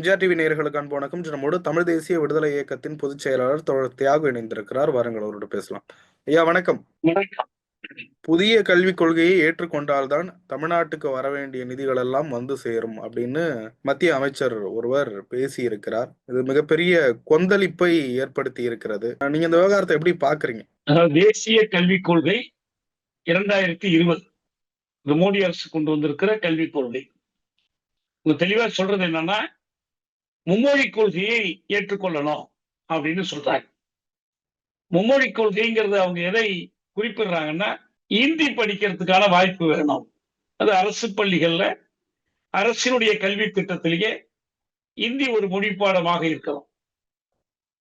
MGR TV நேர்களுக்கு அன்பு வணக்கம். நம்மோடு தமிழ் தேசிய விடுதலை இயக்கத்தின் பொதுச் செயலாளர் தோழர் தியாகு இணைந்திருக்கிறார். வாருங்கள் அவரோடு பேசலாம். ஐயா வணக்கம். புதிய கல்விக் கொள்கையை ஏற்றுக்கொண்டால்தான் தமிழ்நாட்டுக்கு வர வேண்டிய நிதிகள் எல்லாம் வந்து சேரும் அப்படின்னு மத்திய அமைச்சர் ஒருவர் பேசி இருக்கிறார் இது மிகப்பெரிய கொந்தளிப்பை ஏற்படுத்தி இருக்கிறது நீங்க இந்த விவகாரத்தை எப்படி பாக்குறீங்க? தேசிய கல்விக் கொள்கை இரண்டாயிரத்தி இருபது. மோடி அரசு கொண்டு வந்திருக்கிற கல்விக் கொள்கை. தெளிவா சொல்றது என்னன்னா மும்மொழி கொள்கையை ஏற்றுக்கொள்ளணும் அப்படின்னு சொல்றாங்க. மும்மொழி கொள்கைங்கிறது அவங்க எதை குறிப்பிடுறாங்கன்னா இந்தி படிக்கிறதுக்கான வாய்ப்பு வேணும். அது அரசு பள்ளிகள்ல அரசினுடைய கல்வி திட்டத்திலேயே இந்தி ஒரு மொழி பாடமாக இருக்கணும்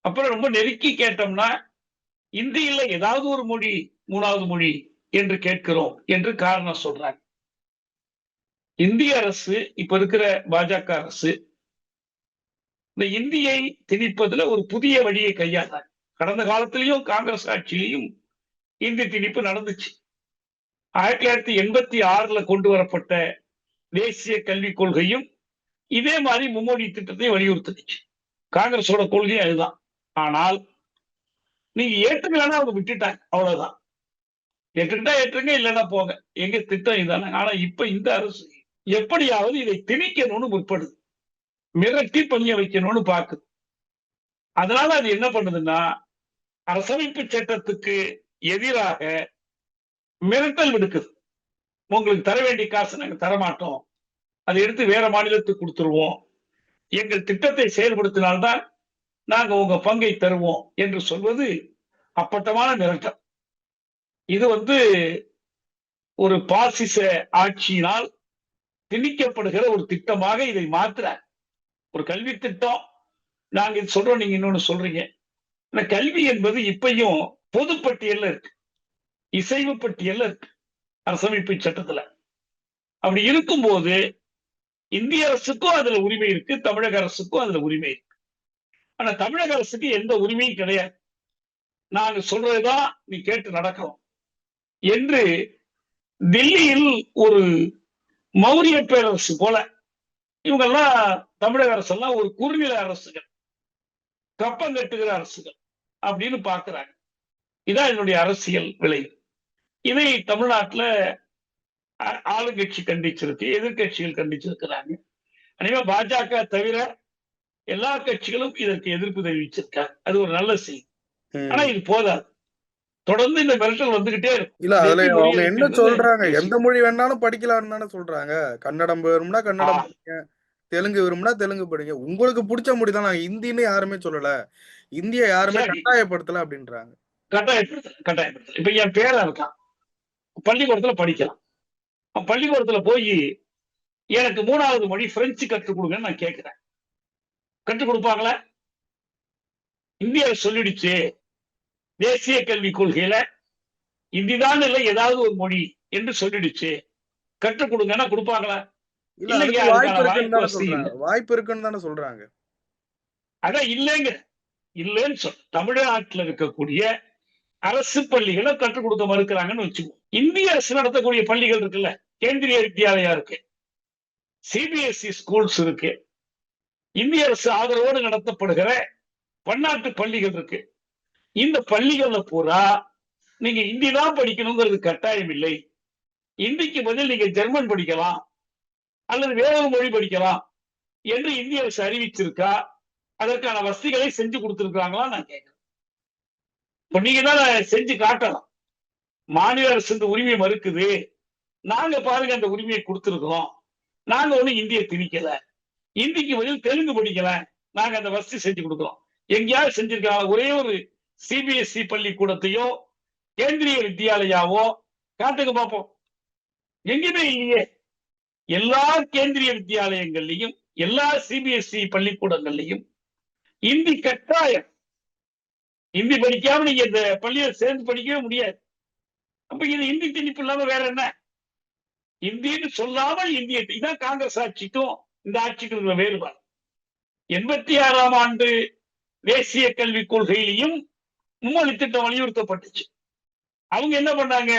அப்புறம் ரொம்ப நெருக்கி கேட்டோம்னா இந்தியில ஏதாவது ஒரு மொழி மூணாவது மொழி என்று கேட்கிறோம் என்று காரணம் சொல்றாங்க. இந்திய அரசு இப்ப இருக்கிற பாஜக அரசு இந்த இந்தியை திணிப்பதுல ஒரு புதிய வழியை கையாண்டார் கடந்த காலத்திலையும் காங்கிரஸ் ஆட்சியிலையும் இந்தி திணிப்பு நடந்துச்சு. ஆயிரத்தி தொள்ளாயிரத்தி எண்பத்தி ஆறுல கொண்டு வரப்பட்ட தேசிய கல்விக் கொள்கையும் இதே மாதிரி மும்மொழி திட்டத்தை வலியுறுத்துச்சு காங்கிரஸோட கொள்கையும் அதுதான். ஆனால் நீங்க ஏற்றுக்கலன்னா அவங்க விட்டுட்டாங்க. அவ்வளவுதான். ஏற்றுக்கிட்டா ஏற்றுங்க இல்லைன்னா போங்க. எங்க திட்டம் இதானே. ஆனா இப்ப இந்த அரசு எப்படியாவது இதை திணிக்கணும்னு முற்படுது. மிரட்டி பணிய வைக்கணும்னு பார்க்குது அதனால அது என்ன பண்ணுதுன்னா அரசமைப்பு சட்டத்துக்கு எதிராக மிரட்டல் விடுக்குது. உங்களுக்கு தர வேண்டிய காசு நாங்கள் தரமாட்டோம். அதை எடுத்து வேற மாநிலத்துக்கு கொடுத்துருவோம். எங்கள் திட்டத்தை செயல்படுத்தினால்தான் நாங்க உங்க பங்கை தருவோம் என்று சொல்வது அப்பட்டமான மிரட்டல். இது வந்து ஒரு பாசிச ஆட்சியினால் திணிக்கப்படுகிற ஒரு திட்டமாக இதை மாற்ற ஒரு கல்வி திட்டம். நாங்க இது சொல்றோம் நீங்க இன்னொன்னு சொல்றீங்க. ஆனா கல்வி என்பது இப்பையும் பொது பட்டியல்ல இருக்கு. இசைவு பட்டியல்ல இருக்கு. அரசமைப்பு சட்டத்துல. அப்படி இருக்கும்போது இந்திய அரசுக்கும் அதுல உரிமை இருக்கு தமிழக அரசுக்கும் அதுல உரிமை இருக்கு. ஆனா தமிழக அரசுக்கு எந்த உரிமையும் கிடையாது. நாங்க சொல்றதுதான் நீ கேட்டு நடக்கணும். என்று டெல்லியில் ஒரு மௌரிய பேரரசு போல இவங்கெல்லாம் தமிழக அரசெல்லாம் ஒரு குறுநில அரசுகள். கப்பம் கட்டுகிற அரசுகள் அப்படின்னு பாக்குறாங்க இதான் என்னுடைய அரசியல் விளைவு. இதை தமிழ்நாட்டுல ஆளுங்கட்சி கண்டிச்சிருக்கு எதிர்க்கட்சிகள் கண்டிச்சிருக்கிறாங்க. அனைவா பாஜக தவிர எல்லா கட்சிகளும் இதற்கு எதிர்ப்பு தெரிவிச்சிருக்காங்க. அது ஒரு நல்ல செய்தி. ஆனா இது போதாது. தொடர்ந்து இந்த மிரட்டல் வந்துகிட்டே இருக்கும் இல்ல அதுல அவங்க என்ன சொல்றாங்க. எந்த மொழி வேணாலும் படிக்கலாம்னு தானே சொல்றாங்க. கன்னடம் விரும்புனா கன்னடம். படிங்க. தெலுங்கு விரும்புனா தெலுங்கு படிங்க. உங்களுக்கு பிடிச்ச மொழி தான். நான் ஹிந்தின்னு யாருமே சொல்லல. இந்திய யாருமே. கட்டாயப்படுத்தல அப்படின்றாங்க. கட்டாயப்படுத்தல கட்டாயப்படுத்தல இப்ப என் பேரன் இருக்கான். பள்ளிக்கூடத்துல அவன் பள்ளிக்கூடத்துல போய் எனக்கு மூணாவது மொழி பிரெஞ்சு கற்றுக் கொடுங்கன்னு நான் கேட்கிறேன் கற்றுக் கொடுப்பாங்களா? இந்தியா சொல்லிடுச்சு. தேசிய கல்விக் கொள்கையில இந்திதான் இல்லை ஏதாவது ஒரு மொழி என்று சொல்லிடுச்சு. கற்றுக் கொடுங்கன்னா கொடுப்பாங்களா? வாய்ப்பு இருக்குன்னு தானே சொல்றாங்க. அதான் இல்லைங்க. இல்லைன்னு சொல் தமிழ்நாட்டுல இருக்கக்கூடிய அரசு பள்ளிகளை கற்றுக் கொடுக்க மறுக்கிறாங்கன்னு வச்சுக்கோ. இந்திய அரசு நடத்தக்கூடிய பள்ளிகள் இருக்குல்ல கேந்திரிய வித்யாலயா இருக்கு சிபிஎஸ்இ ஸ்கூல்ஸ் இருக்கு இந்திய அரசு ஆதரவோடு நடத்தப்படுகிற பன்னாட்டு பள்ளிகள் இருக்கு. இந்த பள்ளிகள்ல பூரா நீங்க இந்தி தான் படிக்கணுங்கிறது கட்டாயம் இல்லை. இந்திக்கு பதில் நீங்க ஜெர்மன் படிக்கலாம் அல்லது வேற ஒரு மொழி படிக்கலாம் என்று இந்திய அரசு அறிவிச்சிருக்கா? அதற்கான வசதிகளை செஞ்சு கொடுத்துருக்காங்களா நான் கேட்கிறேன். இப்ப நீங்க தான் செஞ்சு காட்டலாம் மாநில அரசு இந்த உரிமையை மறுக்குது. நாங்க பாருங்க அந்த உரிமையை கொடுத்துருக்கோம் நாங்க ஒண்ணு இந்திய திணிக்கல. இந்திக்கு பதில் தெலுங்கு படிக்கல. நாங்க அந்த வசதி செஞ்சு கொடுக்குறோம். எங்கேயாவது செஞ்சிருக்காங்க ஒரே ஒரு சிபிஎஸ்இ பள்ளிக்கூடத்தையோ கேந்திரிய வித்யாலயாவோ காட்டுக்கு பார்ப்போம் எங்கேயுமே இல்லையே. எல்லா கேந்திரிய வித்யாலயங்கள்லையும் எல்லா சிபிஎஸ்இ பள்ளிக்கூடங்கள்லையும் இந்தி கட்டாயம். இந்தி படிக்காம நீங்க இந்த பள்ளியில சேர்ந்து படிக்கவே முடியாது. அப்ப இது இந்தி திணிப்பு இல்லாம வேற என்ன? இந்தின்னு சொல்லாமல் இந்திய இதான் காங்கிரஸ் ஆட்சிக்கும் இந்த ஆட்சிக்கும் வேறுபாடு. எண்பத்தி ஆறாம் ஆண்டு தேசிய கல்விக் கொள்கையிலையும் மும்மொழி திட்டம் வலியுறுத்தப்பட்டுச்சு. அவங்க என்ன பண்ணாங்க?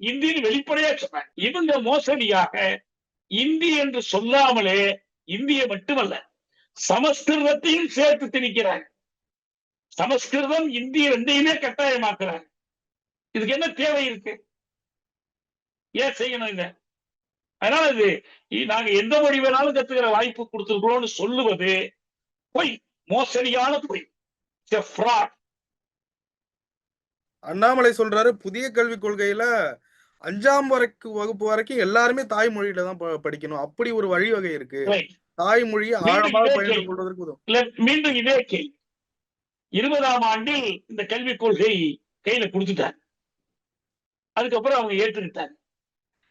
இந்தின்னு வெளிப்படையா சொன்னாங்க. இவங்க மோசடியாக இந்தி என்று சொல்லாமலே இந்திய மட்டுமல்ல சமஸ்கிருதத்தையும் சேர்த்து திணிக்கிறாங்க. சமஸ்கிருதம் இந்தி ரெண்டையுமே கட்டாயமாக்குறாங்க. இதுக்கு என்ன தேவை இருக்கு? ஏன் செய்யணும் இத? அதனால இது நாங்க எந்த மொழி வேணாலும் கத்துக்கிற வாய்ப்பு கொடுத்துருக்கோம்னு சொல்லுவது பொய் மோசடியான பொய். ஃப்ராட் அண்ணாமலை சொல்றாரு புதிய கல்விக் கொள்கையில அஞ்சாம் வரைக்கும் வகுப்பு வரைக்கும் எல்லாருமே தாய்மொழியில தான் படிக்கணும். அப்படி ஒரு வழிவகை இருக்கு. தாய்மொழியை ஆழமாக கேள்வி. கொள்வதற்கு உதவும். மீண்டும் இதே கேள்வி. இருபதாம் ஆண்டில் இந்த கல்விக் கொள்கை கையில கொடுத்துட்டாங்க. அதுக்கப்புறம் அவங்க ஏற்றுக்கிட்டாங்க.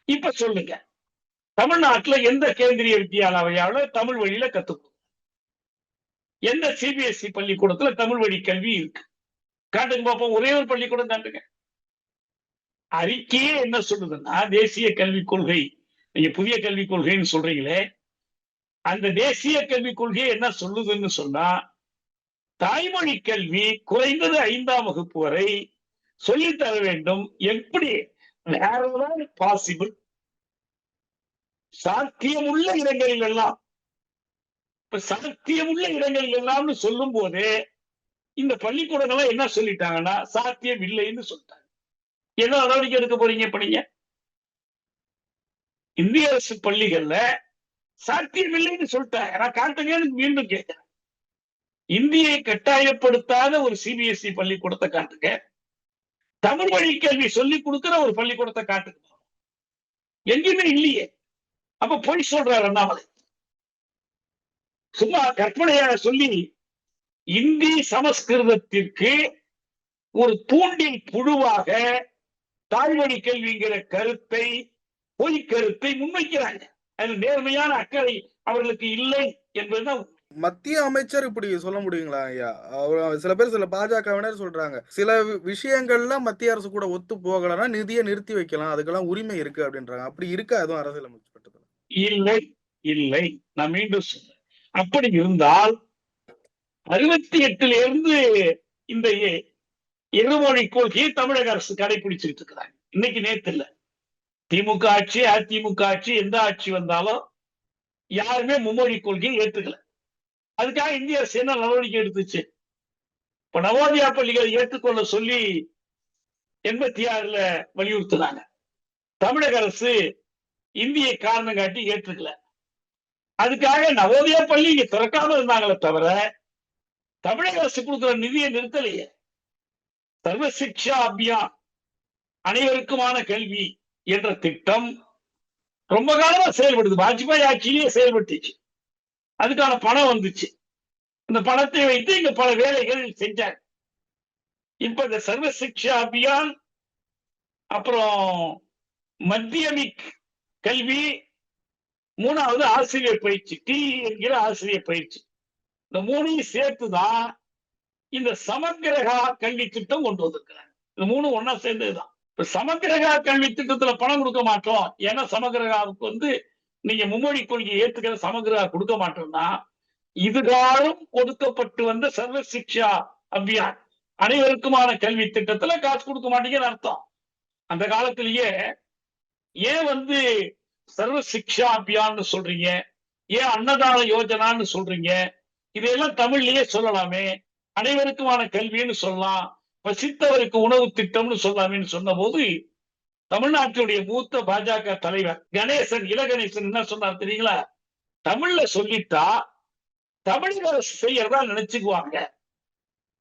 இப்ப சொல்லுங்க. தமிழ்நாட்டுல எந்த கேந்திரிய வித்யாலயாவில தமிழ் வழியில கத்துக்கணும்? எந்த சிபிஎஸ்இ E பள்ளிக்கூடத்துல தமிழ் வழி கல்வி இருக்கு? காட்டுங்க பார்ப்போம் ஒரே ஒரு பள்ளிக்கூடம் காட்டுங்க அறிக்கையே என்ன சொல்லுதுன்னா தேசிய கல்விக் கொள்கை. நீங்க புதிய கல்விக் கொள்கைன்னு சொல்றீங்களே அந்த தேசிய கல்விக் கொள்கை என்ன சொல்லுதுன்னு சொன்னா தாய்மொழி கல்வி குறைந்தது ஐந்தாம் வகுப்பு வரை சொல்லித்தர வேண்டும். எப்படி? வேறதான் பாசிபிள் சாத்தியமுள்ள இடங்களில் எல்லாம் இப்ப சாத்தியமுள்ள இடங்களில் எல்லாம்னு சொல்லும் போதே இந்த பள்ளிக்கூடங்கள்லாம் என்ன சொல்லிட்டாங்கன்னா சாத்தியம் இல்லைன்னு சொல்லிட்டாங்க. என்ன நடவடிக்கை எடுக்க போறீங்க இப்ப நீங்க? இந்திய அரசு பள்ளிகள்ல சாத்தியம் இல்லைன்னு சொல்லிட்டாங்க. நான் காட்டுங்க மீண்டும் கேட்கிறேன். இந்தியை கட்டாயப்படுத்தாத ஒரு சிபிஎஸ்இ பள்ளிக்கூடத்தை காட்டுங்க. தமிழ் வழி கல்வி சொல்லி கொடுக்கிற ஒரு பள்ளிக்கூடத்தை காட்டுங்க. எங்கேயுமே இல்லையே. அப்ப பொய் சொல்றாரு அண்ணாமலை. சும்மா கற்பனையா சொல்லி இந்தி சமஸ்கிருதத்திற்கு ஒரு தூண்டில் புழுவாக தாய்மொழி கல்விங்கிற கருத்தை பொய் கருத்தை முன்வைக்கிறாங்க. அது நேர்மையான அக்கறை அவர்களுக்கு இல்லை என்பதுதான் மத்திய அமைச்சர் இப்படி சொல்ல முடியுங்களா ஐயா? அவர் சில பேர் சில பாஜகவினர் சொல்றாங்க சில விஷயங்கள்ல மத்திய அரசு கூட ஒத்து போகலன்னா நிதியை நிறுத்தி வைக்கலாம் அதுக்கெல்லாம் உரிமை இருக்கு அப்படின்றாங்க. அப்படி இருக்கா எதுவும் அரசியலமைச்சு சட்டத்துல? இல்லை இல்லை. நான் மீண்டும் சொல்றேன். அப்படி இருந்தால் அறுபத்தி எட்டுல இருந்து இந்த இருமொழி கொள்கையை தமிழக அரசு கடைபிடிச்சிட்டு இருக்கிறாங்க. இன்னைக்கு நேத்து இல்ல. திமுக ஆட்சி அதிமுக ஆட்சி எந்த ஆட்சி வந்தாலும் யாருமே மும்மொழி கொள்கையை ஏத்துக்கல. அதுக்காக இந்திய அரசு என்ன நடவடிக்கை எடுத்துச்சு? இப்ப நவோதயா பள்ளிகளை ஏற்றுக்கொள்ள சொல்லி எண்பத்தி ஆறுல வலியுறுத்தினாங்க. தமிழக அரசு இந்தியை காரணம் காட்டி ஏற்றுக்கல. அதுக்காக நவோதயா பள்ளி இங்க திறக்காம இருந்தாங்களே தவிர தமிழக அரசு கொடுக்கிற நிதியை நிறுத்தலையே. சர்வ சிக்ஷா அபியான் அனைவருக்குமான கல்வி என்ற திட்டம் ரொம்ப காலமா செயல்படுது. வாஜ்பாய் ஆட்சியிலேயே செயல்பட்டுச்சு. அதுக்கான பணம் வந்துச்சு. இந்த பணத்தை வைத்து இங்க பல வேலைகள் செஞ்சாங்க. இப்ப இந்த சர்வ சிக்ஷா அபியான் அப்புறம் மத்தியமிக் கல்வி மூணாவது ஆசிரியர் பயிற்சி டி என்கிற ஆசிரியர் பயிற்சி. இந்த மூணையும் சேர்த்துதான் இந்த சமக்கிரகா கல்வி திட்டம் கொண்டு வந்திருக்கிறாங்க. இந்த மூணு ஒன்னா சேர்ந்ததுதான். இப்ப சமக்கிரகா கல்வி திட்டத்துல பணம் கொடுக்க மாட்டோம். ஏன்னா சமக்கிரகாவுக்கு வந்து நீங்க மும்மொழி கொள்கையை ஏத்துக்கிற சமக்கிரகா கொடுக்க மாட்டோம்னா இதுகாலும் கொடுக்கப்பட்டு வந்த சர்வ சிக்ஷா அபியான் அனைவருக்குமான கல்வி திட்டத்துல காசு கொடுக்க மாட்டீங்கன்னு அர்த்தம். அந்த காலத்திலேயே ஏன் வந்து சர்வ சிக்ஷா அபியான்னு சொல்றீங்க? ஏன் அன்னதான யோஜனான்னு சொல்றீங்க? இதையெல்லாம் தமிழ்லயே சொல்லலாமே. அனைவருக்குமான கல்வின்னு சொல்லலாம். பசித்தவருக்கு உணவு திட்டம்னு சொல்லலாமேன்னு சொன்னபோது தமிழ்நாட்டினுடைய மூத்த பாஜக தலைவர் கணேசன் இளகணேசன் என்ன சொன்னார் தெரியுங்களா? தமிழ்ல சொல்லிட்டா தமிழக அரசு செய்யறதா நினைச்சுக்குவாங்க.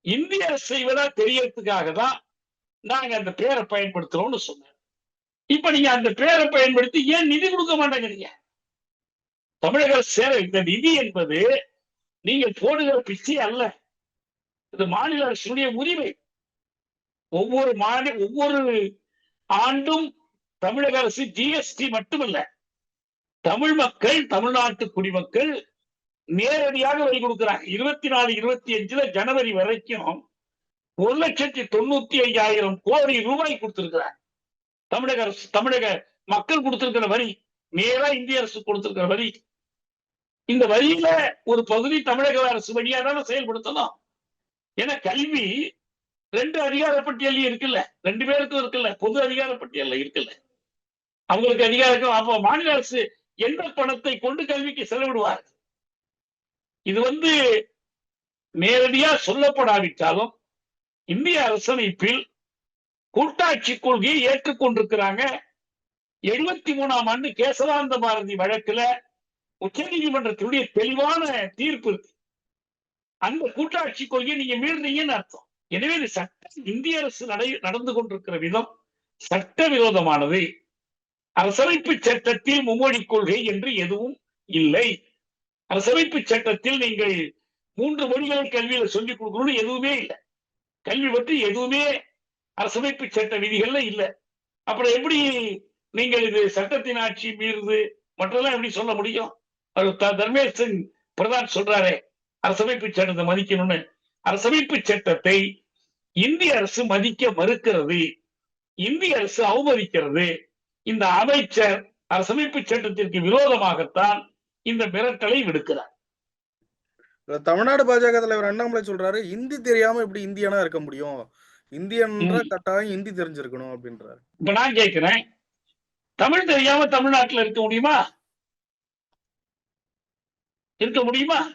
இந்திய அரசு செய்வதா தெரியறதுக்காக தான் நாங்க அந்த பேரை பயன்படுத்துறோம்னு சொன்னேன் இப்ப நீங்க அந்த பேரை பயன்படுத்தி ஏன் நிதி கொடுக்க மாட்டேங்கிறீங்க? தமிழக அரசு சேர இந்த நிதி என்பது நீங்கள் போடுகிற பிச்சை அல்ல. இது மாநில அரசுடைய உரிமை. ஒவ்வொரு மாநில ஒவ்வொரு ஆண்டும் தமிழக அரசு ஜிஎஸ்டி மட்டுமல்ல தமிழ் மக்கள் தமிழ்நாட்டு குடிமக்கள் நேரடியாக வரி கொடுக்கிறாங்க. இருபத்தி நாலு இருபத்தி அஞ்சுல ஜனவரி வரைக்கும் ஒரு லட்சத்தி தொண்ணூத்தி ஐயாயிரம் கோடி ரூபாய் கொடுத்திருக்கிறாங்க. தமிழக அரசு தமிழக மக்கள் கொடுத்திருக்கிற வரி நேரா இந்திய அரசு கொடுத்திருக்கிற வரி. இந்த வரியில ஒரு பகுதி தமிழக அரசு வழியா தானே செயல்படுத்தணும். ஏன்னா கல்வி ரெண்டு அதிகார பட்டியலையும் இருக்குல்ல. ரெண்டு பேருக்கும் இருக்குல்ல. பொது அதிகார பட்டியல்ல இருக்குல்ல. அவங்களுக்கு அதிகாரம் அப்போ மாநில அரசு எந்த பணத்தை கொண்டு கல்விக்கு செலவிடுவார்? இது வந்து நேரடியா சொல்லப்படாவிட்டாலும் இந்திய அரசமைப்பில் கூட்டாட்சி கொள்கையை ஏற்றுக்கொண்டிருக்கிறாங்க. எழுபத்தி மூணாம் ஆண்டு கேசவானந்த பாரதி வழக்குல உச்சநீதிமன்றத்தினுடைய தெளிவான தீர்ப்பு இருக்கு அந்த கூட்டாட்சி கொள்கையை நீங்க மீறினீங்கன்னு அர்த்தம். எனவே இது சட்ட இந்திய அரசு நடை நடந்து கொண்டிருக்கிற விதம் சட்ட விரோதமானது அரசமைப்பு சட்டத்தில் மும்மொழி கொள்கை என்று எதுவும் இல்லை. அரசமைப்பு சட்டத்தில் நீங்கள் மூன்று மொழிகளை கல்வியில சொல்லிக் கொடுக்கணும்னு எதுவுமே இல்லை. கல்வி பற்றி எதுவுமே அரசமைப்பு சட்ட விதிகள்ல இல்ல. அப்புறம் எப்படி நீங்கள் இது சட்டத்தின் ஆட்சி மீறுது? மற்றெல்லாம் எப்படி சொல்ல முடியும்? தர்மேஷ் சிங் பிரதான் சொல்றாரே அரசமைப்பு சட்டத்தை மதிக்கணும்னு. அரசமைப்பு சட்டத்தை இந்திய அரசு மதிக்க மறுக்கிறது இந்திய அரசு அவமதிக்கிறது. இந்த அமைச்சர் அரசமைப்பு சட்டத்திற்கு விரோதமாகத்தான் இந்த மிரட்டலை விடுக்கிறார். தமிழ்நாடு பாஜக தலைவர் அண்ணாமலை சொல்றாரு இந்தி தெரியாம எப்படி இந்தியனா இருக்க முடியும். இந்தியன்ற. கட்டாயம் இந்தி தெரிஞ்சிருக்கணும் அப்படின்றாரு. இப்ப நான் கேட்கிறேன் தமிழ் தெரியாம தமிழ்நாட்டுல இருக்க முடியுமா? இருக்க முடியுமா?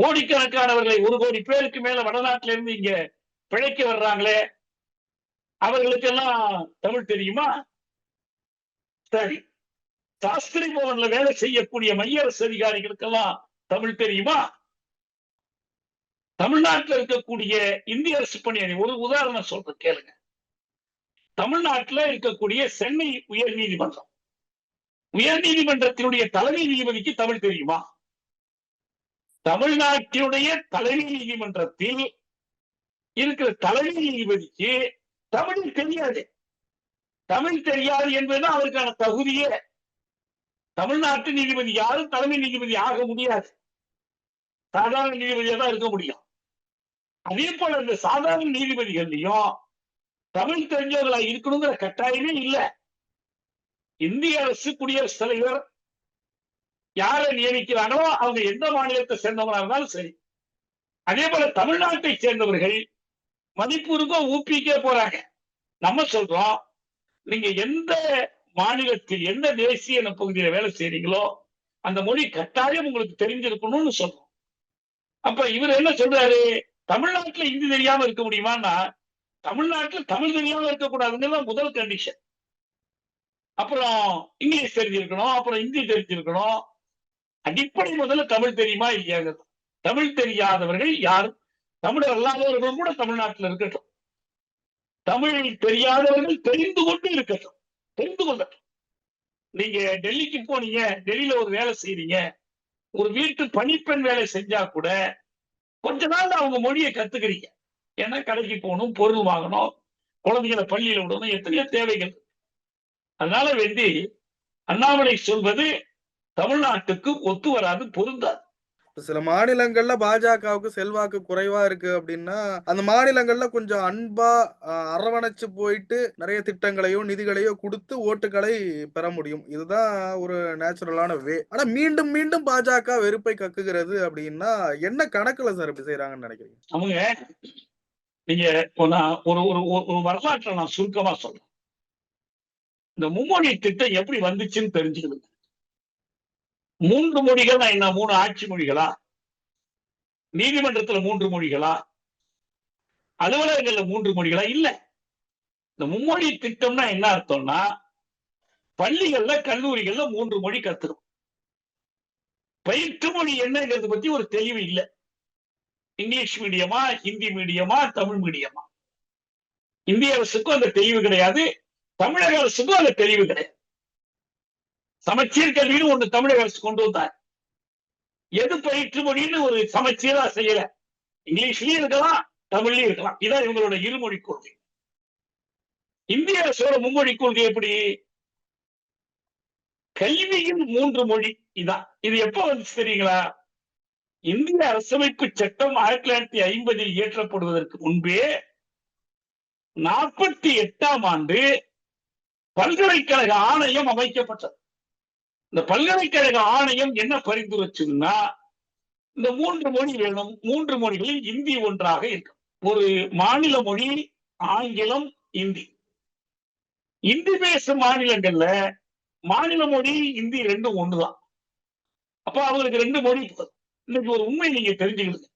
கோடிக்கணக்கானவர்களை ஒரு கோடி பேருக்கு மேல வடநாட்டுல இருந்து இங்க பிழைக்க வர்றாங்களே. அவர்களுக்கெல்லாம் தமிழ் தெரியுமா? சரி. சாஸ்திரி பவன்ல வேலை செய்யக்கூடிய மைய அரசு அதிகாரிகளுக்கெல்லாம் தமிழ் தெரியுமா? தமிழ்நாட்டுல இருக்கக்கூடிய இந்திய அரசு பணியாளி ஒரு உதாரணம் சொல்றேன் கேளுங்க. தமிழ்நாட்டுல இருக்கக்கூடிய சென்னை உயர் நீதிமன்றம் உயர் நீதிமன்றத்தினுடைய தலைமை நீதிபதிக்கு தமிழ் தெரியுமா? தமிழ்நாட்டினுடைய தலைமை நீதிமன்றத்தில் இருக்கிற தலைமை நீதிபதிக்கு தமிழ் தெரியாது. தமிழ் தெரியாது என்பதுதான் அவருக்கான தகுதியே. தமிழ்நாட்டு நீதிபதி யாரும் தலைமை நீதிபதி ஆக முடியாது. சாதாரண நீதிபதியா தான் இருக்க முடியும். அதே போல இந்த சாதாரண நீதிபதிகள்லையும் தமிழ் தெரிஞ்சவர்களா இருக்கணுங்கிற கட்டாயமே இல்லை. இந்திய அரசு குடியரசுத் தலைவர் யாரை நியமிக்கிறாங்களோ அவங்க எந்த மாநிலத்தை சேர்ந்தவங்களா இருந்தாலும் சரி. அதே போல தமிழ்நாட்டை சேர்ந்தவர்கள் மதிப்பூருக்கோ ஊப்பிக்கே போறாங்க. நம்ம சொல்றோம் நீங்க எந்த மாநிலத்தில் எந்த தேசிய பகுதியில வேலை செய்றீங்களோ அந்த மொழி கட்டாயம் உங்களுக்கு தெரிஞ்சிருக்கணும்னு சொல்றோம். அப்ப இவர் என்ன சொல்றாரு? தமிழ்நாட்டுல இந்தி தெரியாம இருக்க முடியுமான்னா தமிழ்நாட்டுல தமிழ் தெரியாம இருக்கக்கூடாதுங்கிறது முதல் கண்டிஷன் அப்புறம் இங்கிலீஷ் தெரிஞ்சிருக்கணும் அப்புறம் ஹிந்தி தெரிஞ்சிருக்கணும் அடிப்படை முதல்ல தமிழ் தெரியுமா இல்லையாங்க தமிழ் தெரியாதவர்கள் யாரும் தமிழர் அல்லாதவர்களும் கூட தமிழ்நாட்டில் இருக்கட்டும். தமிழ் தெரியாதவர்கள் தெரிந்து கொண்டு இருக்கட்டும். தெரிந்து கொள்ளட்டும் நீங்க டெல்லிக்கு போனீங்க டெல்லியில ஒரு வேலை செய்றீங்க. ஒரு வீட்டு பணிப்பெண் வேலை செஞ்சா கூட கொஞ்ச நாள் அவங்க மொழியை கத்துக்கிறீங்க. ஏன்னா கடைக்கு போகணும் பொருள் வாங்கணும் குழந்தைகளை பள்ளியில விடணும் எத்தனையோ தேவைகள். அதனால வேண்டி அண்ணாமலை சொல்வது தமிழ்நாட்டுக்கு ஒத்து வராது பொருந்தாது. சில மாநிலங்கள்ல பாஜகவுக்கு செல்வாக்கு குறைவா இருக்கு அப்படின்னா அந்த மாநிலங்கள்ல கொஞ்சம் அன்பா அரவணைச்சு போயிட்டு நிறைய திட்டங்களையோ நிதிகளையோ கொடுத்து ஓட்டுகளை பெற முடியும். இதுதான் ஒரு நேச்சுரலான வே. ஆனா மீண்டும் மீண்டும் பாஜக வெறுப்பை கக்குகிறது அப்படின்னா என்ன கணக்குல சார் இப்படி செய்யறாங்கன்னு நினைக்கிறீங்க? அவங்க நீங்க ஒரு- ஒரு வரலாற்றை நான் சுருக்கமா சொல்றேன். இந்த மும்மொழி திட்டம் எப்படி வந்துச்சுன்னு தெரிஞ்சுக்கணும் மூன்று மொழிகள் என்ன? மூணு ஆட்சி மொழிகளா? நீதிமன்றத்துல மூன்று மொழிகளா? அலுவலகங்கள்ல மூன்று மொழிகளா? இல்ல. இந்த மும்மொழி திட்டம்னா என்ன அர்த்தம்னா பள்ளிகள்ல கல்லூரிகள்ல மூன்று மொழி கத்துரும் பயிற்று மொழி என்னங்கிறது பத்தி ஒரு தெளிவு இல்லை. இங்கிலீஷ் மீடியமா ஹிந்தி மீடியமா தமிழ் மீடியமா? இந்திய அரசுக்கும் அந்த தெளிவு கிடையாது தமிழக அரசுக்கும் அந்த தெளிவு கிடையாது. சமச்சீர் கல்வின்னு ஒண்ணு தமிழக அரசு கொண்டு வந்தார். எது பயிற்று மொழின்னு ஒரு சமச்சீரா செய்யல. இங்கிலீஷ்லயும் இருக்கலாம் தமிழ்லயும் இருக்கலாம். இதான் இவங்களோட இருமொழி கொள்கை. இந்திய அரசோட மும்மொழி கொள்கை எப்படி? கல்வியின் மூன்று மொழி இதான். இது எப்ப வந்துச்சு தெரியுங்களா? இந்திய அரசமைப்பு சட்டம் ஆயிரத்தி தொள்ளாயிரத்தி ஐம்பதில் இயற்றப்படுவதற்கு முன்பே நாற்பத்தி எட்டாம் ஆண்டு பல்கலைக்கழக ஆணையம் அமைக்கப்பட்டது. இந்த பல்கலைக்கழக ஆணையம் என்ன பரிந்துரைச்சதுன்னா இந்த மூன்று மொழி வேணும் மூன்று மொழிகளில் இந்தி ஒன்றாக இருக்கும். ஒரு மாநில மொழி ஆங்கிலம் இந்தி. இந்தி பேசும் மாநிலங்கள்ல மாநில மொழி இந்தி ரெண்டும் ஒண்ணுதான். அப்ப அவங்களுக்கு ரெண்டு மொழி இன்னைக்கு ஒரு உண்மை நீங்க தெரிஞ்சுக்கணும்.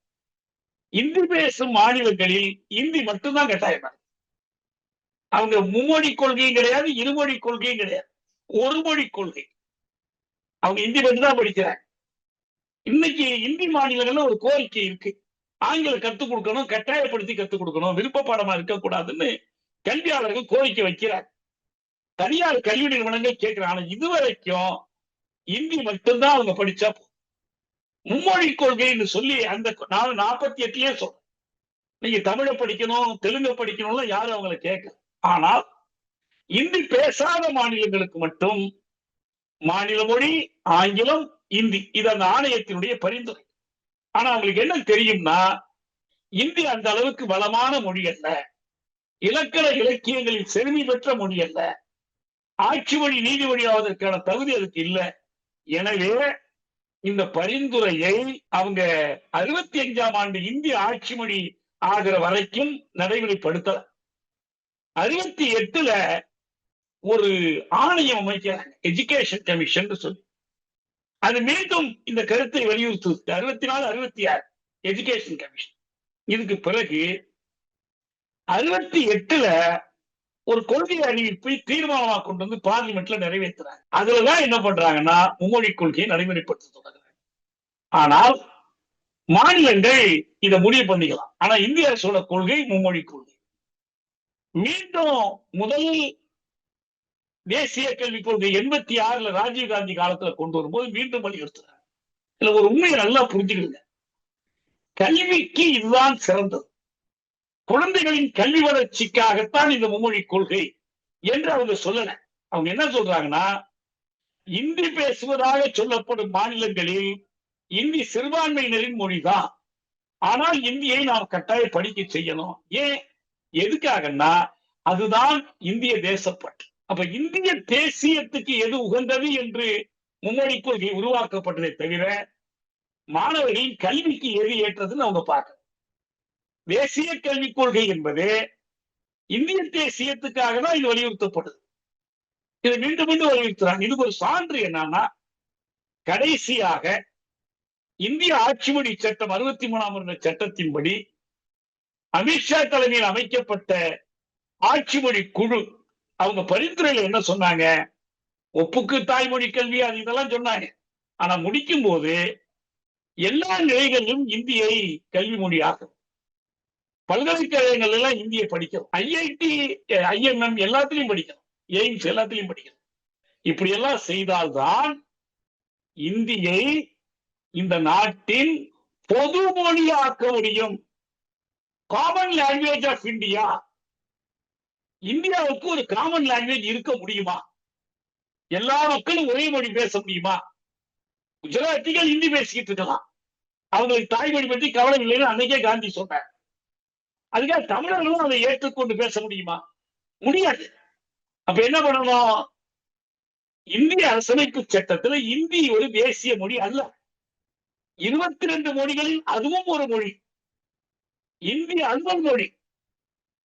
இந்தி பேசும் மாநிலங்களில் இந்தி மட்டும்தான் கட்டாயம் அவங்க மும்மொழி கொள்கையும் கிடையாது இருமொழி கொள்கையும் கிடையாது. ஒரு மொழி கொள்கை. அவங்க இந்தி மட்டும் தான் படிக்கிறாங்க. இன்னைக்கு இந்தி மாநிலங்கள்ல ஒரு கோரிக்கை இருக்கு. ஆங்கிலம் கத்துக் கொடுக்கணும் கட்டாயப்படுத்தி கத்துக் கொடுக்கணும் விருப்ப பாடமா இருக்கக்கூடாதுன்னு கல்வியாளர்கள் கோரிக்கை வைக்கிறாங்க. தனியார் கல்வி நிறுவனங்கள் கேட்கிறாங்க. ஆனா இதுவரைக்கும் இந்தி மட்டும்தான் அவங்க படிச்சா மும்மொழி கொள்கைன்னு சொல்லி அந்த நான் நாற்பத்தி எட்டுலயே சொல்றேன். நீங்க தமிழை படிக்கணும் தெலுங்கு படிக்கணும்னு யாரும் அவங்கள கேட்கல. ஆனால் இந்தி பேசாத மாநிலங்களுக்கு மட்டும் மாநில மொழி ஆங்கிலம் இந்தி. இது அந்த ஆணையத்தினுடைய பரிந்துரை. ஆனா அவங்களுக்கு என்ன தெரியும்னா இந்தி அந்த அளவுக்கு வளமான மொழி அல்ல. இலக்கண இலக்கியங்களில் செழுமை பெற்ற மொழி அல்ல. ஆட்சி மொழி நீதி ஆவதற்கான தகுதி அதுக்கு இல்லை. எனவே இந்த பரிந்துரையை அவங்க அறுபத்தி அஞ்சாம் ஆண்டு இந்திய ஆட்சி மொழி ஆகிற வரைக்கும் நடைமுறைப்படுத்தல. அறுபத்தி எட்டுல ஒரு ஆணையம் அமைக்கிறாங்க எஜுகேஷன் கமிஷன் சொல்லி. அது மீண்டும் இந்த கருத்தை வலியுறுத்துது அறுபத்தி நாலு அறுபத்தி ஆறு. எஜுகேஷன் கமிஷன் இதுக்கு பிறகு அறுபத்தி எட்டுல ஒரு கொள்கை அறிவிப்பை தீர்மானமா கொண்டு வந்து பார்லிமெண்ட்ல நிறைவேற்றுறாங்க. அதுலதான் என்ன பண்றாங்கன்னா மும்மொழி கொள்கையை நடைமுறைப்படுத்த தொடங்குறாங்க. ஆனால் மாநிலங்கள் இதை முடிவு பண்ணிக்கலாம். ஆனா இந்திய அரசோட கொள்கை மும்மொழி கொள்கை. மீண்டும் முதல் தேசிய கல்விக் கொள்கை எண்பத்தி ஆறுல ராஜீவ்காந்தி காலத்துல கொண்டு வரும்போது மீண்டும் வலியுறுத்துறாங்க இதுல ஒரு உண்மையை நல்லா புரிஞ்சுக்கிடுங்க. கல்விக்கு இதுதான் சிறந்தது. குழந்தைகளின் கல்வி வளர்ச்சிக்காகத்தான் இந்த மும்மொழி கொள்கை என்று அவங்க சொல்லல. அவங்க என்ன சொல்றாங்கன்னா இந்தி பேசுவதாக சொல்லப்படும் மாநிலங்களில் இந்தி சிறுபான்மையினரின் மொழிதான். ஆனால் இந்தியை நாம் கட்டாய படிக்க செய்யணும். ஏன்? எதுக்காகன்னா அதுதான் இந்திய தேசப்பற்று. அப்ப இந்திய தேசியத்துக்கு எது உகந்தது என்று மும்மொழி கொள்கை உருவாக்கப்பட்டதை தவிர மாணவர்களின் கல்விக்கு எது ஏற்றதுன்னு அவங்க பார்க்க தேசிய கல்விக் கொள்கை என்பது இந்திய தேசியத்துக்காக தான் இது வலியுறுத்தப்படுது இதை மீண்டும் மீண்டும் வலியுறுத்துறாங்க. இதுக்கு ஒரு சான்று என்னன்னா கடைசியாக இந்திய ஆட்சிமொழி சட்டம் அறுபத்தி மூணாம் வருட சட்டத்தின்படி அமித்ஷா தலைமையில் அமைக்கப்பட்ட ஆட்சிமொழி குழு அவங்க பரிந்துரையில என்ன சொன்னாங்க? ஒப்புக்கு தாய்மொழி கல்வி அது இதெல்லாம் சொன்னாங்க. ஆனா முடிக்கும் போது எல்லா நிலைகளிலும் இந்தியை கல்வி மொழியாகும் பல்கலைக்கழகங்கள் எல்லாம் இந்தியை படிக்கணும். ஐஐடி ஐஎம்எம் எல்லாத்திலையும் படிக்கணும். எய்ம்ஸ் எல்லாத்திலையும் படிக்கணும். இப்படி எல்லாம் செய்தால்தான் இந்தியை இந்த நாட்டின் பொது மொழியாக்க முடியும். காமன் லாங்குவேஜ் ஆஃப் இந்தியா இந்தியாவுக்கு ஒரு காமன் லாங்குவேஜ் இருக்க முடியுமா? எல்லா மக்களும் ஒரே மொழி பேச முடியுமா? குஜராத்திகள் ஹிந்தி பேசிக்கிட்டு இருக்கலாம். அவங்களுக்கு தாய்மொழி பற்றி கவலை இல்லைன்னு அன்னைக்கே காந்தி சொன்னார். அதுக்காக தமிழர்களும் அதை ஏற்றுக்கொண்டு பேச முடியுமா? முடியாது. அப்ப என்ன பண்ணணும்? இந்திய அரசமைப்பு சட்டத்துல இந்தி ஒரு தேசிய மொழி அல்ல. இருபத்தி ரெண்டு மொழிகளில் அதுவும் ஒரு மொழி. இந்தி அலுவல் மொழி.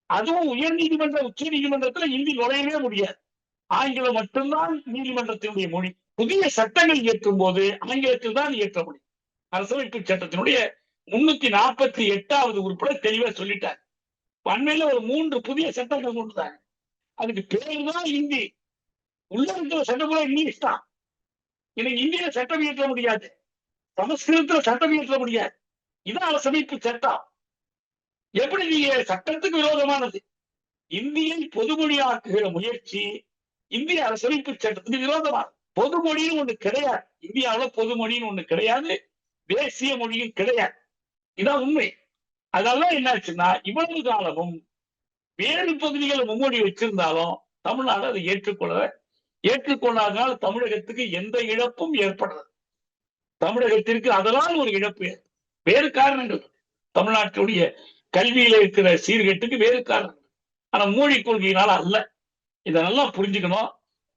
அதுவும் உயர் நீதிமன்ற உச்ச நீதிமன்றத்துல இந்தி நுழையவே முடியாது. ஆங்கிலம் மட்டும்தான் நீதிமன்றத்தினுடைய மொழி. புதிய சட்டங்கள் இயற்றும் போது ஆங்கிலத்தில் தான் இயற்ற முடியும் அரசமைப்பு சட்டத்தினுடைய முன்னூத்தி நாற்பத்தி எட்டாவது உறுப்பினர் தெளிவா சொல்லிட்டார். அண்மையில ஒரு மூன்று புதிய சட்டங்கள் கொண்டுட்டாங்க. அதுக்கு பேர் தான் இந்தி. உள்ள இருக்கிற சட்டம் கூட இங்கிலீஷ் தான். எனக்கு இந்தியில சட்டம் இயற்ற முடியாது. சமஸ்கிருதத்துல சட்டம் இயற்ற முடியாது. இதான் அரசமைப்பு சட்டம். எப்படி நீங்க சட்டத்துக்கு விரோதமானது? இந்தியை பொதுமொழியாக்குகிற முயற்சி இந்திய அரசமைப்பு சட்டத்துக்கு விரோதமானது. பொதுமொழின்னு ஒண்ணு கிடையாது. இந்தியாவில பொதுமொழின்னு ஒண்ணு கிடையாது. தேசிய மொழியும் கிடையாது. இதான் உண்மை. அதெல்லாம் என்னாச்சுன்னா இவ்வளவு காலமும் வேறு பகுதிகளை மும்மொழி வச்சிருந்தாலும் தமிழ்நாடு அதை ஏற்றுக்கொள்ள ஏற்றுக்கொள்ளாதனால தமிழகத்துக்கு எந்த இழப்பும் ஏற்படுறது தமிழகத்திற்கு அதனால் ஒரு இழப்பு வேறு காரணங்கள். தமிழ்நாட்டுடைய கல்வியில இருக்கிற சீர்கேட்டுக்கு வேறு காரணம். ஆனா மொழி கொள்கையினால அல்ல. இதை நல்லா புரிஞ்சுக்கணும்.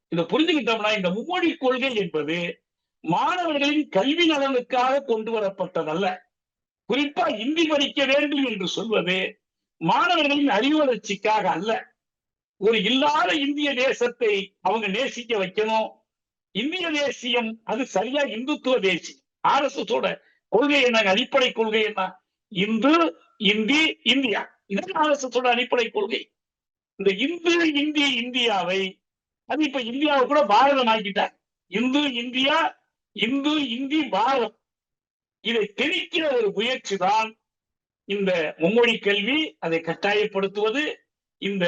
இதை புரிஞ்சுக்கிட்டோம்னா இந்த மும்மொழி கொள்கை என்பது மாணவர்களின் கல்வி நலனுக்காக கொண்டு வரப்பட்டதல்ல. குறிப்பா இந்தி படிக்க வேண்டும் என்று சொல்வது மாணவர்களின் அறிவு வளர்ச்சிக்காக அல்ல. ஒரு இல்லாத இந்திய தேசத்தை அவங்க நேசிக்க வைக்கணும். இந்திய தேசியம் அது சரியா இந்துத்துவ தேசியம். ஆர் எஸ் எஸ் கொள்கை என்ன அடிப்படை கொள்கை என்ன? இந்து இந்தி இந்தியா. இதுதான் ஆர்எஸ்எஸ் அடிப்படை கொள்கை. இந்த இந்து இந்தி இந்தியாவை அது இப்ப இந்தியாவை கூட பாரதம் ஆக்கிட்டார். இந்து இந்தியா இந்து இந்தி பாரதம். இதை திணிக்கிற ஒரு முயற்சி தான் இந்த மும்மொழி கல்வி அதை கட்டாயப்படுத்துவது. இந்த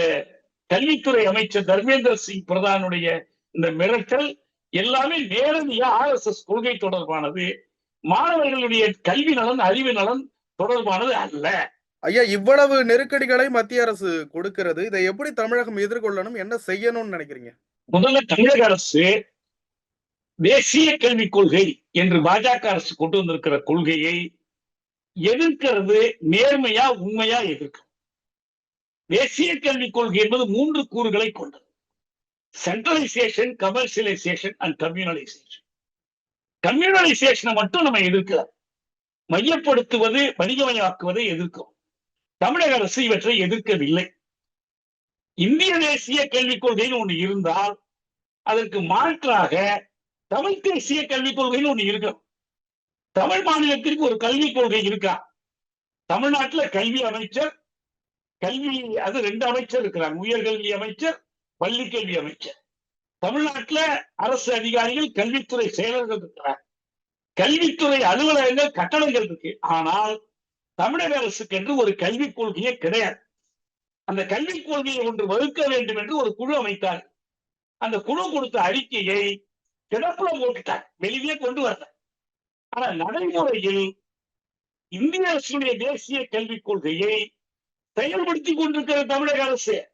கல்வித்துறை அமைச்சர் தர்மேந்திர சிங் பிரதானுடைய இந்த மிரட்டல் எல்லாமே நேரடியா ஆர்எஸ்எஸ் கொள்கை தொடர்பானது. மாணவர்களுடைய கல்வி நலன் அறிவு நலன் தொடர்பானது அல்ல. ஐயா இவ்வளவு நெருக்கடிகளை மத்திய அரசு கொடுக்கிறது. இதை எப்படி தமிழகம் எதிர்கொள்ளணும்? என்ன செய்யணும்னு நினைக்கிறீங்க? முதல்ல தமிழக அரசு தேசிய கல்விக் கொள்கை என்று பாஜக அரசு கொண்டு வந்திருக்கிற கொள்கையை எதிர்க்கிறது நேர்மையா உண்மையா எதிர்க்கும். தேசிய கல்விக் கொள்கை என்பது மூன்று கூறுகளை கொண்டது. சென்ட்ரலைசேஷன் கமர்ஷியலைசேஷன் அண்ட் கம்யூனலைசேஷன் கம்யூனலைசேஷனை மட்டும் நம்ம எதிர்க்கல. மையப்படுத்துவது வணிகமயமாக்குவதை எதிர்க்கும். தமிழக அரசு இவற்றை எதிர்க்கவில்லை. இந்திய தேசிய கல்விக் கொள்கைன்னு ஒண்ணு இருந்தால் அதற்கு மாற்றாக தமிழ் தேசிய கல்விக் கொள்கைன்னு ஒண்ணு இருக்கணும் தமிழ் மாநிலத்திற்கு ஒரு கல்விக் கொள்கை இருக்கா? தமிழ்நாட்டுல கல்வி அமைச்சர் கல்வி அது ரெண்டு அமைச்சர் இருக்கிறாங்க உயர்கல்வி அமைச்சர் பள்ளி கல்வி அமைச்சர். தமிழ்நாட்டுல அரசு அதிகாரிகள் கல்வித்துறை செயலர்கள் இருக்கிறாங்க கல்வித்துறை அலுவலகங்கள் கட்டணங்கள் இருக்கு. ஆனால் தமிழக அரசுக்கு என்று ஒரு கல்விக் கொள்கையே கிடையாது. அந்த கல்விக் கொள்கையை ஒன்று வகுக்க வேண்டும் என்று ஒரு குழு அமைத்தார். அந்த குழு கொடுத்த அறிக்கையை கிடப்புல போட்டுட்டார். வெளியே கொண்டு வரல. ஆனா நடைமுறையில் இந்திய அரசுடைய தேசிய கல்விக் கொள்கையை செயல்படுத்தி கொண்டிருக்கிற தமிழக அரசு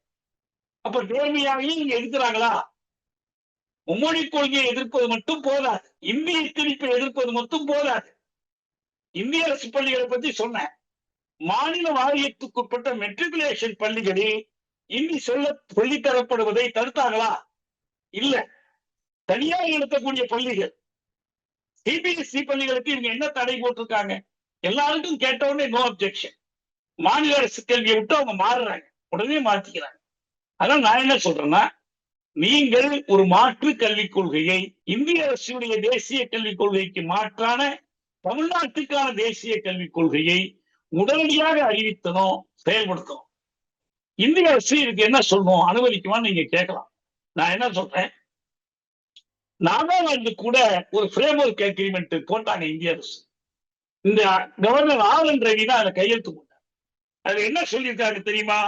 அப்ப நேர்மையாகவே இங்க எடுக்கிறாங்களா மும்மொழி கொள்கையை எதிர்ப்பது மட்டும் போதாது. இந்திய திணிப்பை எதிர்ப்பது மட்டும் போதாது. இந்திய அரசு பள்ளிகளை பத்தி சொன்னேன். மாநில வாரியத்துக்குட்பட்ட மெட்ரிகுலேஷன் பள்ளிகளில் இந்தி சொல்ல சொல்லித்தரப்படுவதை தடுத்தார்களா? தடுத்தாங்களா இல்ல. தனியாக நடத்தக்கூடிய பள்ளிகள். சிபிஎஸ்சி பள்ளிகளுக்கு இவங்க என்ன தடை போட்டிருக்காங்க? எல்லாருக்கும் கேட்ட உடனே நோ அப்செக்ஷன் மாநில அரசு கல்வியை விட்டு அவங்க மாறுறாங்க. உடனே மாத்திக்கிறாங்க. அதான் நான் என்ன சொல்றேன்னா நீங்கள் ஒரு மாற்று கல்விக் கொள்கையை இந்திய அரசுடைய தேசிய கல்விக் கொள்கைக்கு மாற்றான தமிழ்நாட்டுக்கான தேசிய கல்விக் கொள்கையை உடனடியாக அறிவித்தனும் செயல்படுத்தணும் இந்திய அரசு இதுக்கு என்ன சொல்லணும் அனுமதிக்குமான்னு நீங்க கேட்கலாம். நான் என்ன சொல்றேன்? நாகாலாந்து கூட ஒரு ஃப்ரேம் ஒர்க் அக்ரிமெண்ட் போட்டாங்க இந்திய அரசு. இந்த கவர்னர் ஆர் என் ரவி தான் அதுல கையெழுத்து போட்டார். அதுல என்ன சொல்லியிருக்காங்க தெரியுமா?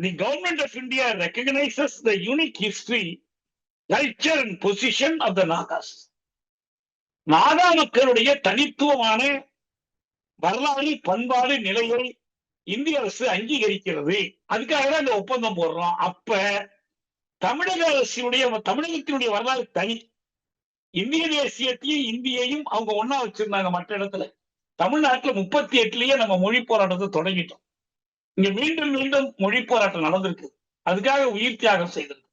The government of India recognises the unique history culture and position of the Nagas Naga மக்களுடைய தனித்துவமான வரலாறு பண்பாடு நிலையை இந்திய அரசு அங்கீகரிக்கிறது. அதுக்காக தான் இந்த ஒப்பந்தம் போடுறோம். அப்ப தமிழக அரசினுடைய தமிழகத்தினுடைய வரலாறு தனி. இந்திய தேசியத்தையும் இந்தியையும் அவங்க ஒன்னா வச்சிருந்தாங்க மற்ற இடத்துல. தமிழ்நாட்டுல முப்பத்தி எட்டுலயே நம்ம மொழி போராட்டத்தை தொடங்கிட்டோம். இங்க மீண்டும் மீண்டும் மொழி போராட்டம் நடந்திருக்கு. அதுக்காக உயிர் தியாகம் செய்திருக்கு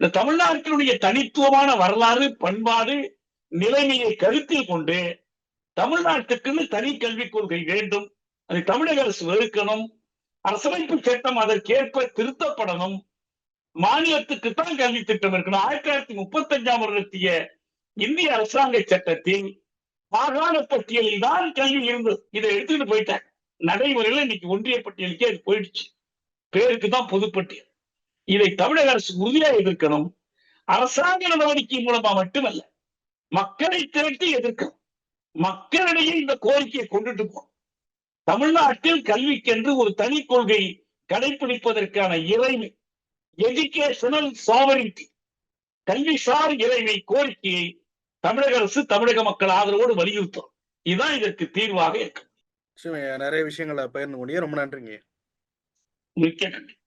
இந்த தமிழ்நாட்டினுடைய தனித்துவமான வரலாறு பண்பாடு நிலைமையை கருத்தில் கொண்டு தமிழ்நாட்டுக்குன்னு தனி கல்விக் கொள்கை வேண்டும். அதை தமிழக அரசு வெறுக்கணும். அரசமைப்பு சட்டம் அதற்கேற்ப திருத்தப்படணும். மாநிலத்துக்கு தான் கல்வி திட்டம் இருக்கணும். ஆயிரத்தி தொள்ளாயிரத்தி முப்பத்தி அஞ்சாம் வருடத்திய இந்திய அரசாங்க சட்டத்தில் மாகாண பட்டியலில் தான் கல்வி இருந்தது. இதை எடுத்துட்டு போயிட்டாங்க நடைமுறையில இன்னைக்கு ஒன்றிய பட்டியலுக்கே அது போயிடுச்சு. பேருக்கு தான் பொதுப்பட்டியல். இதை தமிழக அரசு உறுதியாக எதிர்க்கணும். அரசாங்க நடவடிக்கை மூலமா மட்டுமல்ல மக்களை திரட்டி எதிர்க்கணும். மக்களிடையே இந்த கோரிக்கையை கொண்டுட்டு போகணும் தமிழ்நாட்டில் கல்விக்கென்று ஒரு தனி கொள்கை கடைபிடிப்பதற்கான இறைமை எஜுகேஷனல் சாவரிட்டி கல்விசார் இறைமை கோரிக்கையை தமிழக அரசு தமிழக மக்கள் ஆதரவோடு வலியுறுத்தும் இதுதான் இதற்கு தீர்வாக இருக்கும். நிறைய விஷயங்களை பகிர்ந்து கொண்டீங்க. ரொம்ப நன்றிங்க. மிக்க நன்றி.